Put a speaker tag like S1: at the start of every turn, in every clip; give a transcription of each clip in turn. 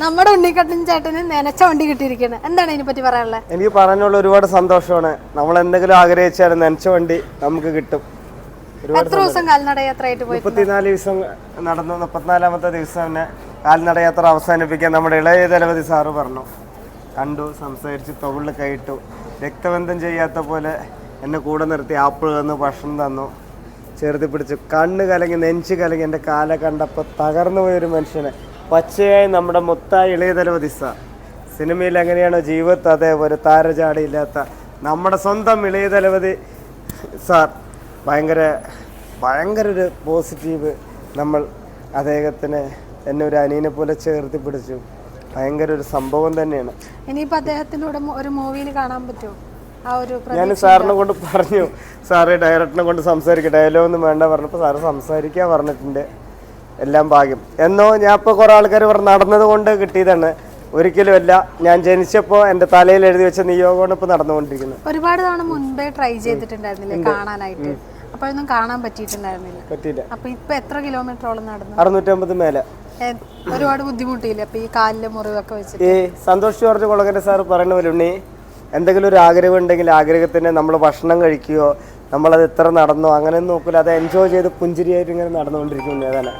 S1: നമ്മുടെ ഉണ്ണിക്കട്ടൻ ചേട്ടന് നനച്ച വണ്ടി കിട്ടിയിരിക്കുന്നത് എന്താണ് ഇതിനെ പറ്റി പറയാനുള്ളത്?
S2: എനിക്ക് പറഞ്ഞുള്ള ഒരുപാട് സന്തോഷമാണ്. നമ്മൾ എന്തെങ്കിലും ആഗ്രഹിച്ചാൽ നനച്ച വണ്ടി നമുക്ക് കിട്ടും.
S1: എത്ര ദിവസം കാൽനട യാത്രയായിട്ട് പോയി
S2: മുപ്പത്തിനാല് ദിവസം നടന്നു. മുപ്പത്തിനാലാമത്തെ ദിവസം തന്നെ കാൽനട യാത്ര അവസാനിപ്പിക്കാൻ നമ്മുടെ ഇളയ തലവതി സാറ് പറഞ്ഞു. കണ്ടു സംസാരിച്ച് തൊഴിൽ കൈയിട്ടു. രക്തബന്ധം ചെയ്യാത്ത പോലെ എന്നെ കൂടെ നിർത്തി ആപ്പിൾ തന്നു ഭക്ഷണം തന്നു. ചേർത്ത് പിടിച്ചു കണ്ണ് കലങ്ങി നെഞ്ച് കലങ്ങി എന്റെ കാല കണ്ടപ്പോൾ തകർന്നു പോയൊരു മനുഷ്യനെ. പച്ചയായി നമ്മുടെ മുത്തായ ഇളയ തലവതിസ സിനിമയിൽ എങ്ങനെയാണോ ജീവിതത്തെ അതേപോലെ താരജാടിയില്ലാത്ത നമ്മുടെ സ്വന്തം ഇളയ തലവതി സാർ. ഭയങ്കര ഭയങ്കര ഒരു പോസിറ്റീവ് നമ്മൾ അദ്ദേഹത്തിന് എന്നെ ഒരു അനിയനെ പോലെ ചേർത്തി പിടിച്ചു. ഭയങ്കര ഒരു സംഭവം തന്നെയാണ്.
S1: ഇനിയിപ്പോ അദ്ദേഹത്തിന്റെ ഒരു മൂവിയിൽ കാണാൻ പറ്റുമോ?
S2: ഞാൻ സാറിനെ കൊണ്ട് പറഞ്ഞു. സാറ് ഡയറക്ടറിനെ കൊണ്ട് സംസാരിക്കുക ഡയലോഗ് ഒന്നും വേണ്ട പറഞ്ഞപ്പോൾ സാറ് സംസാരിക്കുക പറഞ്ഞിട്ടുണ്ട്. എല്ലാം ഭാഗ്യം. എന്നോ ഞാൻ ഇപ്പോൾ കുറേ ആൾക്കാർ പറഞ്ഞു നടന്നത് കൊണ്ട് കിട്ടിയതാണ്. ഒരിക്കലും അല്ല. ഞാൻ ജനിച്ചപ്പോൾ എന്റെ തലയിൽ എഴുതി വെച്ച നിയോഗമാണ് ഇപ്പോൾ നടന്നുകൊണ്ടിരിക്കുന്നത്.
S1: ഒരുപാട് തവണ മുൻപേ ട്രൈ ചെയ്തിട്ടുണ്ടായിരുന്നില്ലേ കാണാനായിട്ട്? അപ്പോഴൊന്നും കാണാൻ പറ്റിയിട്ടുണ്ടായിരുന്നില്ല.
S2: പറ്റിയില്ല.
S1: അപ്പോൾ ഇപ്പോൾ എത്ര കിലോമീറ്ററോളം നടന്നു?
S2: അറുന്നൂറ്റമ്പത് മേലെ.
S1: ഒരുപാട് ബുദ്ധിമുട്ടില്ല അപ്പോൾ ഈ കാലിലെ മുറിവൊക്കെ വെച്ചിട്ട്?
S2: ഈ സന്തോഷ് ജോർജ് കുളകര സാർ പറയുന്ന പോലെ ഉണ്ണി എന്തെങ്കിലും ഒരു ആഗ്രഹം ഉണ്ടെങ്കിൽ ആഗ്രഹത്തിന് നമ്മൾ ഭക്ഷണം കഴിക്കുകയോ നമ്മളത് എത്ര നടന്നോ അങ്ങനെ നോക്കില്ല അത് എൻജോയ് ചെയ്ത് പുഞ്ചിരിയായിട്ട് ഇങ്ങനെ നടന്നുകൊണ്ടിരിക്കുന്നു ഏതാണ്.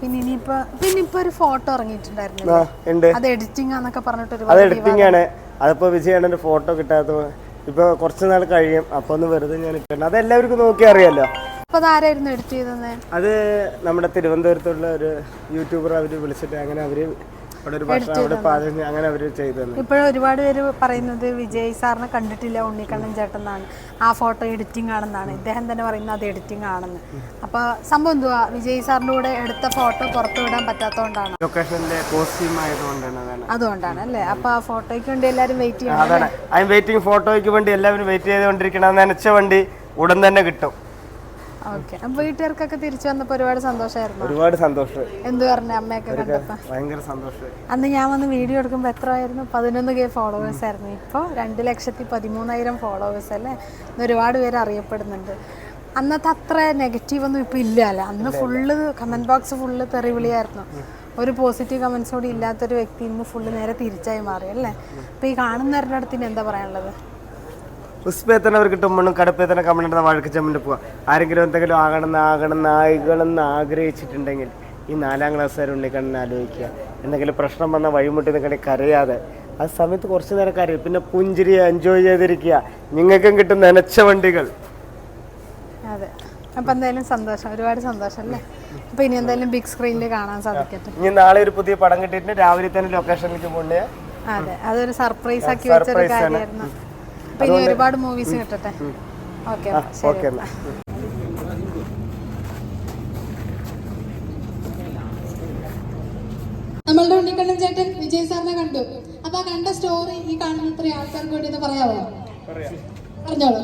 S1: പിന്നെ ഇനിയിപ്പോ പിന്നെ ഇപ്പൊ ഒരു ഫോട്ടോ ഇറങ്ങിയിട്ടുണ്ടായിരുന്നു
S2: ഉണ്ട്
S1: അത് എഡിറ്റിംഗ് ആന്നൊക്കെ പറഞ്ഞിട്ട്
S2: അത് എഡിറ്റിംഗ് ആണ്. അതിപ്പോ വിജയണ്ണന്റെ ഫോട്ടോ കിട്ടാത്ത ഇപ്പൊ കുറച്ച് നാൾ കഴിയും. അപ്പൊ ഒന്ന് വെറുതെ ഞാൻ ഇട്ടുണ്ട് അത് എല്ലാവർക്കും നോക്കി അറിയാലോ.
S1: അതാരായിരുന്നു എഡിറ്റ് ചെയ്തത്
S2: അത് നമ്മുടെ തിരുവനന്തപുരത്തുള്ള ഒരു യൂട്യൂബർ അവർ വിളിച്ചിട്ട് അങ്ങനെ അവർ അവിടെ ഒരു ഭക്ഷണം അവിടെ പാചകം അങ്ങനെ അവർ ചെയ്തു തന്നെ.
S1: ഇപ്പോഴും ഒരുപാട് പേര് പറയുന്നത് വിജയ് സാറിനെ കണ്ടിട്ടില്ല ഉണ്ണിക്കണ്ണൻ ചേട്ടൻ എന്നാണ് ആ ഫോട്ടോ എഡിറ്റിംഗ് ആണെന്നാണ്. ഇദ്ദേഹം തന്നെ പറയുന്നത് അത് എഡിറ്റിംഗ് ആണെന്ന്. അപ്പൊ സംഭവം എന്തുവാ? വിജയ് സാറിന്റെ കൂടെ എടുത്ത ഫോട്ടോ പുറത്തു വിടാൻ പറ്റാത്തതുകൊണ്ടാണ്.
S2: ലൊക്കേഷനിലെ കോസ്റ്റ്യൂം ആയതുകൊണ്ടാണ് അതാണ്.
S1: അതുകൊണ്ടാണ് അല്ലേ? അപ്പൊ ആ ഫോട്ടോയ്ക്ക് വേണ്ടി എല്ലാരും വെയിറ്റ് ചെയ്യണം
S2: അതാണ്. ഐ വെയിറ്റിംഗ് ഫോട്ടോയ്ക്ക് വേണ്ടി എല്ലാവരും വെയിറ്റ് ചെയ്തുകൊണ്ടിരിക്കണം. നനച്ച വണ്ടി ഉടൻ തന്നെ കിട്ടും.
S1: ഓക്കെ. അപ്പൊ വീട്ടുകാർക്കൊക്കെ തിരിച്ചു വന്നപ്പോ ഒരുപാട് സന്തോഷമായിരുന്നു?
S2: ഒരുപാട് സന്തോഷം.
S1: എന്ത് പറഞ്ഞു അമ്മയൊക്കെ കണ്ടപ്പോ?
S2: ഭയങ്കര സന്തോഷം
S1: അന്ന് ഞാൻ വന്ന് വീഡിയോ എടുക്കുമ്പോൾ എത്ര ആയിരുന്നു? പതിനൊന്ന് കെ ഫോളോവേഴ്സ് ആയിരുന്നു. ഇപ്പോൾ രണ്ട് ലക്ഷത്തി പതിമൂന്നായിരം ഫോളോവേഴ്സ് അല്ലേ? ഇന്ന് ഒരുപാട് പേര് അറിയപ്പെടുന്നുണ്ട്. അന്നത്തെ അത്ര നെഗറ്റീവ് ഒന്നും ഇപ്പൊ ഇല്ല അല്ലേ? അന്ന് ഫുള്ള് കമന്റ് ബോക്സ് ഫുള്ള് തെറിവിളിയായിരുന്നു. ഒരു പോസിറ്റീവ് കമൻസ് കൂടി ഇല്ലാത്തൊരു വ്യക്തി ഇന്ന് ഫുള്ള് നേരെ തിരിച്ചായി മാറി അല്ലേ? അപ്പോൾ ഈ കാണുന്നവരുടെ അടുത്ത് എന്താ പറയാനുള്ളത്?
S2: പുഷ്പേത്തന അവർ കിട്ടുമ്പോഴും കടപ്പേത്തന കമ്മണ്ടെന്ന വഴക്ക് ചെമ്മിട്ട് പോവാം. ആരെങ്കിലും എന്തെങ്കിലും ആകണം ആകണം ആകണമെന്ന് ആഗ്രഹിച്ചിട്ടുണ്ടെങ്കിൽ ഈ നാലാം ക്ലാസ്സുകാർ ഉണ്ണിക്കണ്ണൻ ആലോചിക്കുക. എന്തെങ്കിലും പ്രശ്നം വന്ന വഴിമുട്ടി നിൽക്കണേ കരയാതെ. ആ സമയത്ത് കുറച്ച് നേരം കരയും. പിന്നെ പുഞ്ചിരി എൻജോയ് ചെയ്തിരിക്കുക. നിങ്ങൾക്കും കിട്ടും നനച്ച വണ്ടികൾ.
S1: അതെ. അപ്പം എന്തായാലും സന്തോഷം. ഒരുപാട് സന്തോഷം അല്ലേ? അപ്പോൾ ഇനി എന്തായാലും ബിഗ് സ്ക്രീനിൽ കാണാൻ സാധിക്കട്ടെ.
S2: ഇനി നാളെ ഒരു പുതിയ പടം കിട്ടിയിട്ട് രാവിലെ തന്നെ ലൊക്കേഷനിലേക്ക് പോകണ്ടേ
S1: അതെ. അതൊരു സർപ്രൈസ് ആക്കി വെച്ചൊരു. കാര്യമായിരുന്നു. ഇനി ഒരുപാട് മൂവീസ് കിട്ടട്ടെ. ഓക്കെ നമ്മളുടെ ഉണ്ണിക്കണ്ണൻ ചേട്ടൻ വിജയ് സാറിനെ കണ്ടു. അപ്പൊ ആ കണ്ട സ്റ്റോറി ഈ കാണുന്ന ഇത്രയും ആൾക്കാർക്ക് വേണ്ടി ഒന്ന് പറയാമോ പറഞ്ഞോളൂ.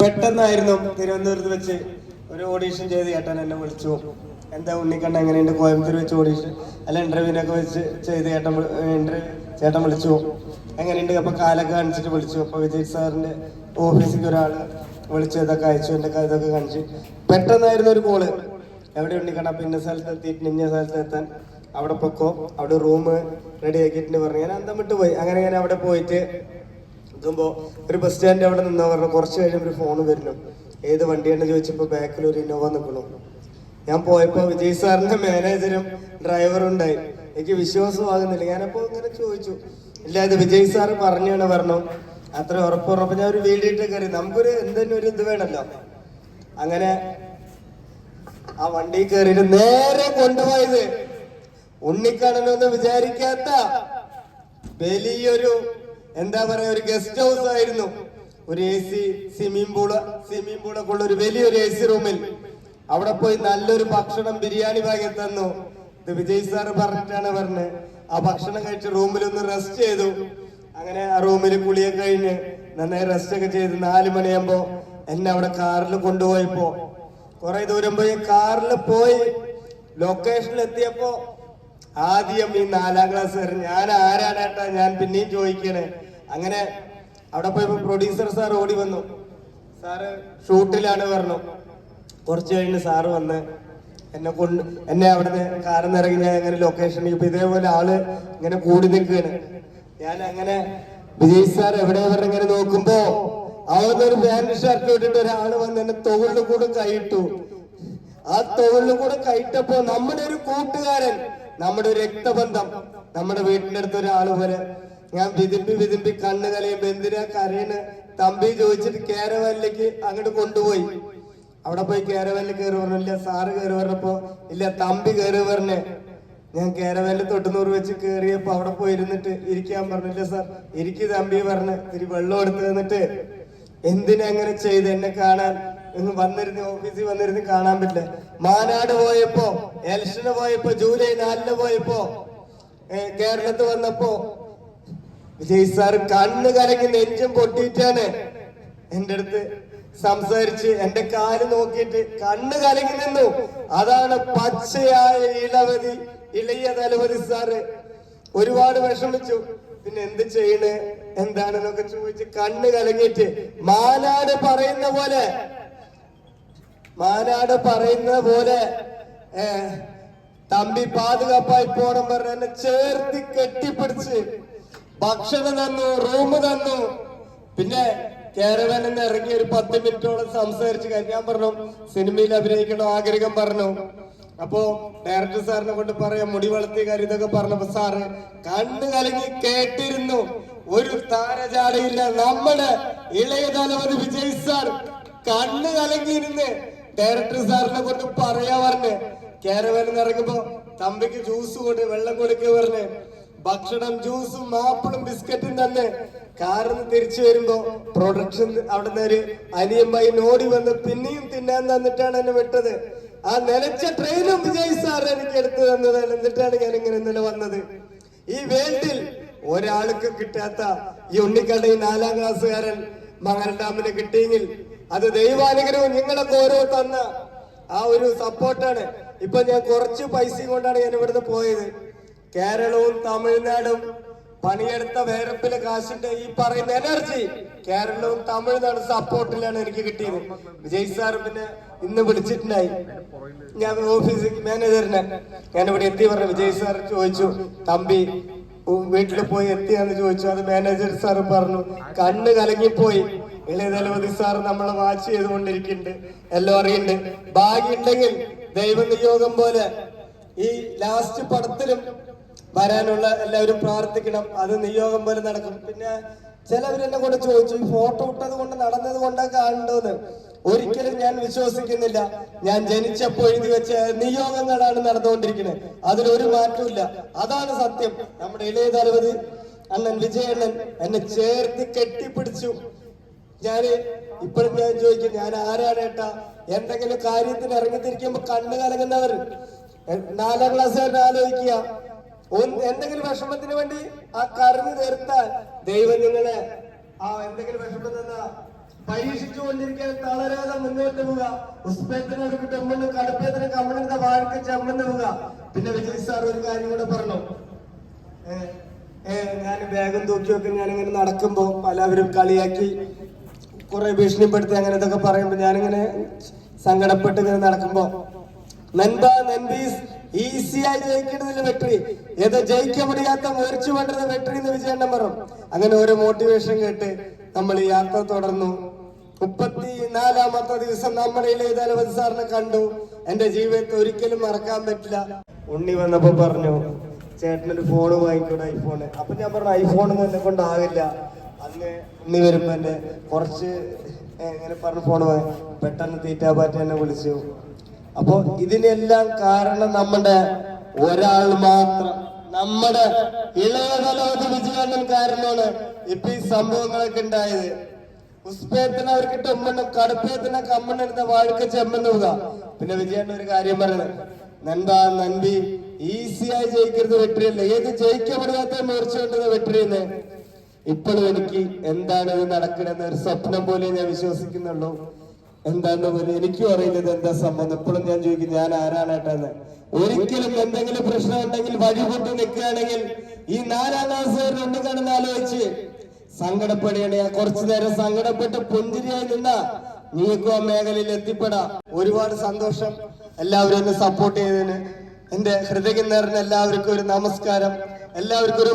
S2: പെട്ടെന്നായിരുന്നു തിരുവനന്തപുരത്ത് വെച്ച് ഒരു ഓഡീഷൻ ചെയ്ത് ചേട്ടൻ എന്നെ വിളിച്ചു. എന്താ ഉണ്ണിക്കണ്ണ എങ്ങനെയുണ്ട്? കോയമ്പത്തൂർ വെച്ച് ഓടിയിട്ട്? അല്ല ഇന്റർവ്യൂവിനൊക്കെ വെച്ച് ചെയ്ത് ചേട്ടൻ ചേട്ടൻ വിളിച്ചു. എങ്ങനെയുണ്ട്? അപ്പൊ കാലൊക്കെ കാണിച്ചിട്ട് വിളിച്ചു. അപ്പൊ വിജയ് സാറിന്റെ ഓഫീസിലേക്ക് ഒരാൾ വിളിച്ചു. ഇതൊക്കെ അയച്ചു. എന്റെ ഇതൊക്കെ കാണിച്ചു. പെട്ടെന്നായിരുന്നു ഒരു കോൾ എവിടെ ഉണ്ണിക്കണ്ണ? അപ്പൊ ഇന്ന സ്ഥലത്ത് എത്തിയിട്ട് ഇന്ന സ്ഥലത്ത് എത്താൻ. അവിടെ പൊക്കോ? അവിടെ റൂം റെഡി ആക്കിയിട്ടുണ്ട് പറഞ്ഞു. ഞാൻ അന്തം പോയി. അങ്ങനെ ഞാൻ അവിടെ പോയിട്ട് എത്തുമ്പോ ഒരു ബസ് സ്റ്റാൻഡ് അവിടെ നിന്നാ പറഞ്ഞു. കുറച്ച് കഴിയുമ്പോൾ ഒരു ഫോൺ വരുന്നു. ഏത് വണ്ടിയാണെന്ന് ചോദിച്ചപ്പോ ബാക്കിൽ ഒരു ഇന്നോവ നിൽക്കണു ഞാൻ പോയപ്പോ വിജയ് സാറിന്റെ മാനേജരും ഡ്രൈവറും ഉണ്ടായി. എനിക്ക് വിശ്വാസമാകുന്നില്ല. ഞാനപ്പോ ഇങ്ങനെ ചോദിച്ചു. ഇല്ല ഇത് വിജയ് സാറ് പറഞ്ഞാണ് പറഞ്ഞു അത്ര ഉറപ്പ് പറഞ്ഞപ്പോ ഞാൻ ഒരു വീഡിയോ ഇട്ട് കയറി നമുക്കൊരു എന്തെങ്കിലും ഒരു ഇത് വേണമല്ലോ അങ്ങനെ ആ വണ്ടി കയറിയിട്ട് നേരെ കൊണ്ടുപോയത് ഉണ്ണിക്കണ്ണനൊന്നും വിചാരിക്കാത്ത വലിയൊരു എന്താ പറയാ ഒരു ഗസ്റ്റ് ഹൗസ് ആയിരുന്നു. ഒരു A C swimming pool swimming പൂളൊക്കെ ഉള്ള ഒരു വലിയൊരു എ സി റൂമിൽ അവിടെ പോയി നല്ലൊരു ഭക്ഷണം ബിരിയാണി വാങ്ങി തന്നു. ഇത് വിജയ് സാറ് പറഞ്ഞിട്ടാണ് പറഞ്ഞത്. ആ ഭക്ഷണം കഴിച്ച് റൂമിൽ ഒന്ന് റെസ്റ്റ് ചെയ്തു. അങ്ങനെ ആ റൂമിൽ കുളിയൊക്കെ കഴിഞ്ഞ് നന്നായി റെസ്റ്റ് ഒക്കെ ചെയ്ത് നാല് മണിയാകുമ്പോ എന്നെ അവിടെ കാറിൽ കൊണ്ടുപോയപ്പോ. കുറെ ദൂരം പോയി കാറിൽ പോയി ലൊക്കേഷനിൽ എത്തിയപ്പോ ആദ്യം ഈ നാലാം ക്ലാസ് ഞാൻ ആരാണേട്ടാ ഞാൻ പിന്നെയും ചോദിക്കണേ. അങ്ങനെ അവിടെ പോയപ്പോ പ്രൊഡ്യൂസർ സാർ ഓടി വന്നു. സാറ് ഷൂട്ടിലാണ് പറഞ്ഞു. കുറച്ച് കഴിഞ്ഞ് സാറ് വന്ന് എന്നെ കൊണ്ട് എന്നെ അവിടുന്ന് നിന്ന് ഇറങ്ങി ഞാൻ അങ്ങനെ ലൊക്കേഷൻ ഇപ്പൊ ഇതേപോലെ ആൾ ഇങ്ങനെ കൂടി നിൽക്കുകയാണ് ഞാൻ അങ്ങനെ വിജയ് സാർ എവിടെ ഇങ്ങനെ നോക്കുമ്പോ അവിടുന്ന് ഒരു പാന്റ് ഷർട്ട് ഇട്ടിട്ട് ഒരാൾ വന്ന് എന്നെ തൊഴിലിൽ കൂടെ കൈയിട്ടു ആ തൊഴിലിൽ കൂടെ കൈയിട്ടപ്പോ നമ്മുടെ ഒരു കൂട്ടുകാരൻ നമ്മുടെ ഒരു രക്തബന്ധം നമ്മുടെ വീട്ടിന്റെ അടുത്ത് ഒരാൾ വരെ. ഞാൻ വിതിമ്പി വിതിമ്പി കണ്ണ് കലയുമ്പോ എന്തിനാ തമ്പി ചോദിച്ചിട്ട് കേരവല്ലേക്ക് അങ്ങോട്ട് കൊണ്ടുപോയി. അവിടെ പോയി കേരവല്ല് കയറി പറഞ്ഞില്ല സാറ് കയറി പറഞ്ഞപ്പോ ഇല്ല തമ്പി കയറി പറഞ്ഞേ ഞാൻ കേരവല്ല് തൊട്ടുനൂറ് വെച്ച് കയറിയപ്പോ അവിടെ പോയി ഇരുന്നിട്ട് ഇരിക്കാൻ പറഞ്ഞില്ല സാർ ഇരിക്കു തമ്പി പറഞ്ഞ് ഇത്തിരി വെള്ളം എടുത്തു തന്നിട്ട്. എന്തിനങ്ങനെ ചെയ്ത്? എന്നെ കാണാൻ ഇന്ന് വന്നിരുന്ന് ഓഫീസിൽ വന്നിരുന്ന് കാണാൻ പറ്റില്ല. മാനാട് പോയപ്പോ എലക്ഷന് പോയപ്പോ ജൂലൈ നാലിന് പോയപ്പോ കേരളത്തിൽ വന്നപ്പോ വിജയ് സാർ കണ്ണ് കലങ്ങി നെഞ്ചും പൊട്ടിയിട്ടാണ് എന്റെ അടുത്ത് സംസാരിച്ച് എന്റെ കാൽ നോക്കിയിട്ട് കണ്ണ് കലങ്ങി നിന്നു. അതാണ് പച്ചയായ ഇളവതി ഇളയ തലവതി സാറ്. ഒരുപാട് വിഷമിച്ചു. പിന്നെ എന്ത് ചെയ്യണ്? എന്താണെന്നൊക്കെ ചോദിച്ച് കണ്ണ് കലങ്ങിയിട്ട് മാനാട് പറയുന്ന പോലെ മാനാട് പറയുന്ന പോലെ തമ്പി പാതുകാപ്പായി പോണം പറഞ്ഞ എന്നെ ചേർത്തി കെട്ടിപ്പിടിച്ച് ഭക്ഷണം തന്നു റൂം തന്നു. പിന്നെ കേരളൻ എന്ന് ഇറങ്ങി ഒരു പത്ത് മിനിറ്റോളം സംസാരിച്ച് ഞാൻ പറഞ്ഞു സിനിമയിൽ അഭിനയിക്കണം? ആഗ്രഹം പറഞ്ഞു. അപ്പോ ഡയറക്ടർ സാറിനെ കൊണ്ട് പറയാം മുടി വളർത്തിയ കാര്യം ഇതൊക്കെ പറഞ്ഞപ്പോ സാറ് കണ്ടു കലങ്ങി കേട്ടിരുന്നു. ഒരു താരജാടയില്ല നമ്മുടെ ഇളയ തലവതി വിജയ് സാർ കണ്ണു കലങ്ങിയിരുന്ന് ഡയറക്ടർ സാറിനെ കൊണ്ട് പറയാ പറഞ്ഞ് കേരവനെന്ന് നിന്ന് ഇറങ്ങുമ്പോ തമ്പിക്ക് ജ്യൂസ് കൊണ്ട് വെള്ളം കൊടുക്കുക പറഞ്ഞ് ഭക്ഷണം ജ്യൂസും ആപ്പിളും ബിസ്ക്കറ്റും തന്നെ കാറിൽ നിന്ന് തിരിച്ചു വരുമ്പോ പ്രൊഡക്ഷൻ അവിടെ നിന്ന് ഒരു അനിയമ്മായി നോടി വന്ന് പിന്നെയും തിന്നാൻ തന്നിട്ടാണ് എന്നെ വിട്ടത്. ആ നിലച്ച ട്രെയിനും വിജയ് സാർ എനിക്ക് എടുത്തു തന്നത്. എന്നിട്ടാണ് ഞാൻ ഇങ്ങനെ ഇന്നലെ വന്നത്. ഈ വേൾഡിൽ ഒരാൾക്ക് കിട്ടാത്ത ഈ ഉണ്ണിക്കടയിൽ നാലാം ക്ലാസ്സുകാരൻ മംഗൽ ഡാമിന് കിട്ടിയെങ്കിൽ അത് ദൈവാനുഗ്രഹവും നിങ്ങളൊക്കെ ഓരോ തന്ന ആ ഒരു സപ്പോർട്ടാണ് ഇപ്പൊ ഞാൻ കുറച്ച് പൈസയും കൊണ്ടാണ് ഞാൻ ഇവിടുന്ന് പോയത്. കേരളവും തമിഴ്നാടും പണിയെടുത്ത വേരപ്പിലെ കാശിന്റെ ഈ പറയുന്ന എനർജി കേരളവും തമിഴ്നാടും സപ്പോർട്ടിലാണ് എനിക്ക് കിട്ടിയത്. വിജയ് സാർ പിന്നെ ഇന്ന് വിളിച്ചിട്ടുണ്ടായി. ഞാൻ ഓഫീസ് മാനേജറിനെ ഞാൻ ഇവിടെ എത്തി പറഞ്ഞു. വിജയ് സാർ ചോദിച്ചു തമ്പി വീട്ടിൽ പോയി എത്തിയാന്ന് ചോദിച്ചു. അത് മാനേജർ സാർ പറഞ്ഞു. കണ്ണ് കലങ്ങിപ്പോയി. ഇളയ ദളപതി സാർ നമ്മളെ വാച്ച് ചെയ്തുകൊണ്ടിരിക്കുന്നുണ്ട്. എല്ലാം അറിയുന്നുണ്ട്. ഭാഗ്യമുണ്ടെങ്കിൽ ദൈവനിയോഗം പോലെ ഈ ലാസ്റ്റ് പടത്തിലും വരാനുള്ള എല്ലാവരും പ്രാർത്ഥിക്കണം. അത് നിയോഗം പോലെ നടക്കും. പിന്നെ ചിലവർ എന്നെ കൊണ്ട് ചോദിച്ചു ഈ ഫോട്ടോ ഇട്ടത് കൊണ്ട് നടന്നത് കൊണ്ടാ കാണുന്നത് ഒരിക്കലും ഞാൻ വിശ്വസിക്കുന്നില്ല. ഞാൻ ജനിച്ചപ്പോൾ എഴുതി വെച്ച നിയോഗങ്ങളാണ് നടന്നുകൊണ്ടിരിക്കുന്നത് അതിലൊരു മാറ്റമില്ല അതാണ് സത്യം. നമ്മുടെ ഇളയ തലവതി അണ്ണൻ വിജയണ്ണൻ എന്നെ ചേർത്ത് കെട്ടിപ്പിടിച്ചു. ഞാൻ ഇപ്പോഴും ഞാൻ ചോദിക്കും ഞാൻ ആരാണ് ഏട്ടാ? എന്തെങ്കിലും കാര്യത്തിന് ഇറങ്ങിത്തിരിക്കുമ്പോ കണ്ണു കലങ്ങുന്നവർ നാലാം ക്ലാസ്സുകാരൻ ആലോചിക്കുക. എന്തെങ്കിലും വിഷമത്തിന് വേണ്ടി ആ കരഞ്ഞു തീർത്താൽ ദൈവം നിങ്ങളെ ആ എന്തെങ്കിലും വിഷമം തന്ന പരീക്ഷിച്ചു കൊണ്ടിരിക്കാൻ തളരാതെ മുന്നോട്ട് പോവുക. ഉസ്ബേത്തിനൊരു ടെമ്മണ് കടുപ്പത്തിന് കമ്മണെടുത്ത വാഴക്ക് ചെമ്മണ് പോവുക. പിന്നെ വിജയ് സാർ ഒരു കാര്യം കൂടെ പറഞ്ഞു. ഞാൻ വേഗം ഞാൻ ഇങ്ങനെ നടക്കുമ്പോ പലവരും കളിയാക്കി കുറെ ഭീഷണിപ്പെടുത്തി അങ്ങനെ ഇതൊക്കെ പറയുമ്പോ ഞാനിങ്ങനെ സങ്കടപ്പെട്ട് ഇങ്ങനെ നടക്കുമ്പോ നൻപ നൻപീസ് ഈസിയായി ജയിക്കേണ്ടതില്ല വെട്രി. ഏത് ജയിക്കാൻ മുടിയാത്ത മുറിച്ചു വേണ്ടത് വെട്രി എന്ന് വിജയണ്ണം പറഞ്ഞു. അങ്ങനെ ഒരു മോട്ടിവേഷൻ കേട്ട് നമ്മൾ യാത്ര തുടർന്നു. മുപ്പത്തി നാലാമത്തെ ദിവസം നമ്മുടെ ഇളയതലവൻ സാറിനെ കണ്ടു. എന്റെ ജീവിതത്തെ ഒരിക്കലും മറക്കാൻ പറ്റില്ല. ഉണ്ണി വന്നപ്പോ പറഞ്ഞു ചേട്ടനൊരു ഫോൺ വാങ്ങിക്കൂടെ ഐഫോണ് അപ്പൊ ഞാൻ പറഞ്ഞു ഐഫോൺ എന്നെ കൊണ്ടാകില്ല അന്ന് ഉണ്ണി വരുമ്പോ എന്റെ കുറച്ച് ഇങ്ങനെ പറഞ്ഞു ഫോൺ വാങ്ങി പെട്ടെന്ന് തീറ്റാപാറ്റ എന്നെ വിളിച്ചു. അപ്പൊ ഇതിനെല്ലാം കാരണം നമ്മുടെ ഒരാൾ മാത്രം. നമ്മുടെ ഇളയതലോത് വിജയണ്ണൻ കാരണമാണ് ഇപ്പൊ ഈ സംഭവങ്ങളൊക്കെ ഉണ്ടായത്. ഉസ്പേത്തിന് അവർക്ക് ടെമ്മണ്ണും കടുപ്പേത്തിന് കമ്മണ്ണെടുത്ത വാഴക്ക് ചെമ്മെന്ന് പോവുക. പിന്നെ വിജയണ്ണ ഒരു കാര്യം പറയുന്നത് നൻപ നന്ദി. ഈസിയായി ജയിക്കരുത് വെട്ടിയല്ല ഏത് ജയിക്കാൻ പറ്റാത്ത മേർച്ച കൊണ്ടത് വെട്ടിയെന്ന് ഇപ്പോഴും എനിക്ക് എന്താണ് ഇത് നടക്കണമെന്ന് ഒരു സ്വപ്നം പോലെ ഞാൻ വിശ്വസിക്കുന്നുള്ളൂ. എന്താന്ന് പോലും എനിക്കും അറിയില്ല ഇത് എന്താ സംഭവം. ഇപ്പോഴും ഞാൻ ചോദിക്കും ഞാൻ ആരാണ് ഏട്ടാന്ന് ഒരിക്കലും എന്തെങ്കിലും പ്രശ്നം ഉണ്ടെങ്കിൽ വഴിപൊട്ടി നിൽക്കുകയാണെങ്കിൽ ഈ നാലാം ക്ലാസ് രണ്ടും കടന്ന് ആലോചിച്ച് സങ്കടപ്പെടുകയാണ്. ഞാൻ കുറച്ചു നേരം സങ്കടപ്പെട്ട് പുഞ്ചിരിയായി നിന്ന നീക്കും ആ മേഖലയിൽ എത്തിപ്പെടാം. ഒരുപാട് സന്തോഷം എല്ലാവരും എന്നെ സപ്പോർട്ട് ചെയ്തതിന്. എന്റെ ഹൃദയം നിറഞ്ഞ എല്ലാവർക്കും ഒരു നമസ്കാരം. എല്ലാവർക്കും ഒരു